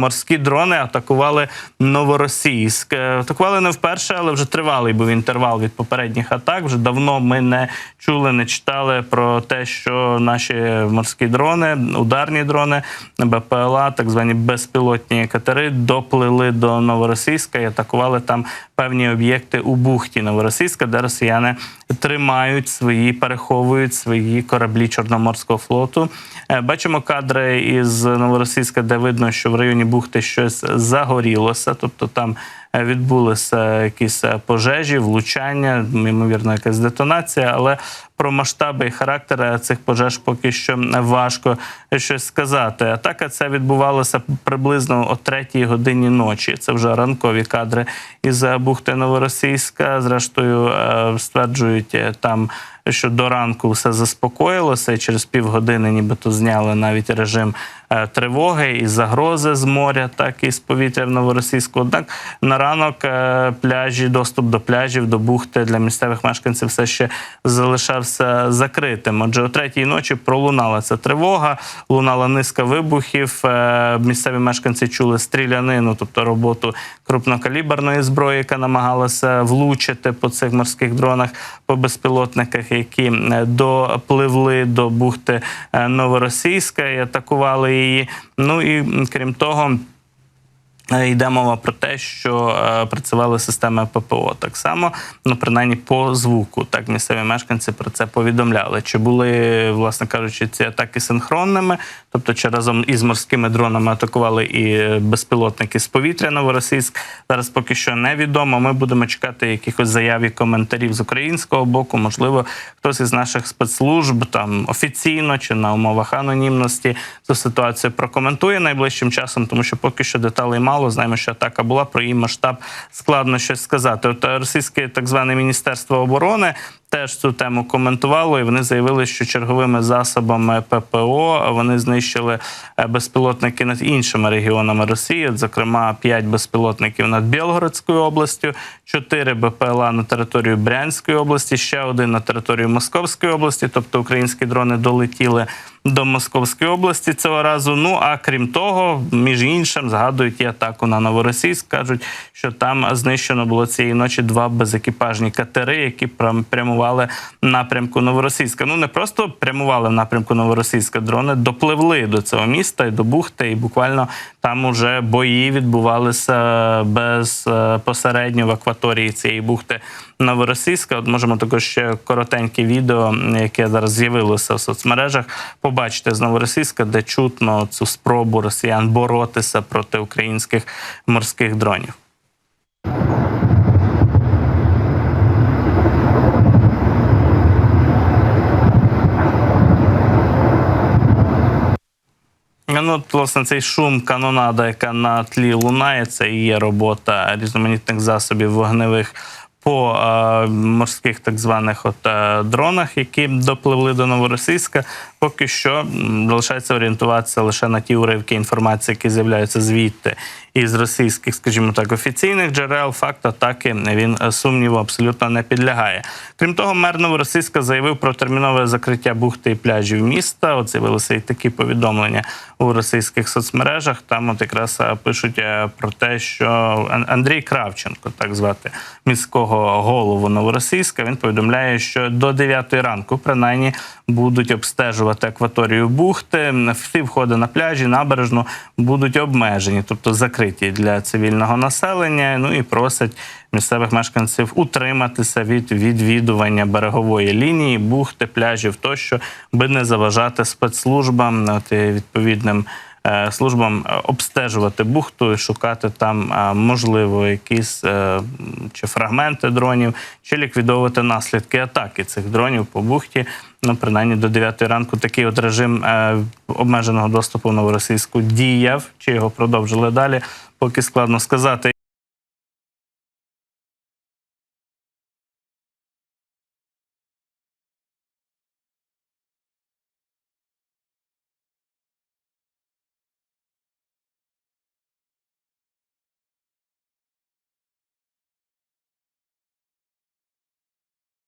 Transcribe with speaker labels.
Speaker 1: Морські дрони атакували Новоросійськ. Е, Атакували не вперше, але вже тривалий був інтервал від попередніх атак. Вже давно ми не чули, не читали про те, що наші морські дрони, ударні дрони, БПЛА, так звані безпілотні катери, доплили до Новоросійська і атакували там певні об'єкти у бухті Новоросійська, де росіяни тримають свої, переховують свої кораблі Чорноморського флоту. Е, Бачимо кадри із Новоросійська, де видно, що в районі бухти щось загорілося, тобто там е, відбулися якісь е, пожежі, влучання, ймовірно, якась детонація, але про масштаби і характери цих пожеж поки що важко щось сказати. Атака ця відбувалася приблизно о третій годині ночі. Це вже ранкові кадри із е, бухти Новоросійська. Зрештою, е, стверджують е, там. Що до ранку все заспокоїлося, і через півгодини нібито зняли навіть режим е, тривоги і загрози з моря, так і з повітря в Новоросійську. Однак на ранок е, пляжі, доступ до пляжів, до бухти для місцевих мешканців все ще залишався закритим. Отже, о третій ночі пролунала ця тривога, лунала низка вибухів. е, Місцеві мешканці чули стрілянину, тобто роботу крупнокаліберної зброї, яка намагалася влучити по цих морських дронах, по безпілотниках, які е, допливли до бухти е, Новоросійська і атакували її. Ну і крім того. Е, Йде мова про те, що е, працювали системи ППО так само, ну принаймні по звуку. Так місцеві мешканці про це повідомляли. Чи були, власне кажучи, ці атаки синхронними? Тобто, чи разом із морськими дронами атакували і безпілотники з повітря Новоросійськ? Зараз поки що невідомо. Ми будемо чекати якихось заяв і коментарів з українського боку. Можливо, хтось із наших спецслужб там офіційно чи на умовах анонімності цю ситуацію прокоментує найближчим часом, тому що поки що деталей мало. Знаємо, що атака була про її масштаб складно щось сказати. От е, російське так зване міністерство оборони. Теж цю тему коментувало, і вони заявили, що черговими засобами ППО вони знищили е, безпілотники над іншими регіонами Росії, зокрема, 5 безпілотників над Білгородською областю, 4 БПЛА на територію Брянської області, ще один на територію Московської області, тобто українські дрони долетіли до Московської області цього разу. Ну а крім того, між іншим згадують і атаку на Новоросійськ. кажуть, що там знищено було цієї ночі два безекіпажні катери, які прям- прямували напрямку Новоросійська. Ну не просто прямували в напрямку Новоросійська, дрони допливли до цього міста і до бухти, і буквально там уже бої відбувалися безпосередньо в акваторії цієї бухти Новоросійська. От можемо також ще коротеньке відео, яке зараз з'явилося в соцмережах, побачити з Новоросійська, де чутно цю спробу росіян боротися проти українських морських дронів. Ну, власне, цей шум канонада, яка на тлі лунає, це і є робота різноманітних засобів вогневих по е, морських так званих от, е, дронах, які допливли до Новоросійська. Поки що залишається орієнтуватися лише на ті уривки інформації, які з'являються звідти із російських, скажімо так, офіційних джерел. Факт атаки він е, сумніву абсолютно не підлягає. Крім того, мер Новоросійська заявив про термінове закриття бухти і пляжів міста. От з'явилися і такі повідомлення у російських соцмережах. Там от якраз е, пишуть е, про те, що Андрій Кравченко, так звати міського голову Новоросійська, він повідомляє, що до 9 ранку принаймні будуть обстежувати акваторію бухти. Всі входи на пляжі, набережну будуть обмежені, тобто закриті для цивільного населення. Ну і просять місцевих мешканців утриматися від відвідування берегової лінії, бухти, пляжів тощо, би не заважати спецслужбам от, відповідним. Е, Службам е, обстежувати бухту і шукати там е, можливо якісь чи фрагменти дронів, чи ліквідовувати наслідки атаки цих дронів по бухті. Ну, принаймні до 9 ранку такий от режим обмеженого доступу в новоросійську діяв, чи його продовжили далі, поки складно сказати.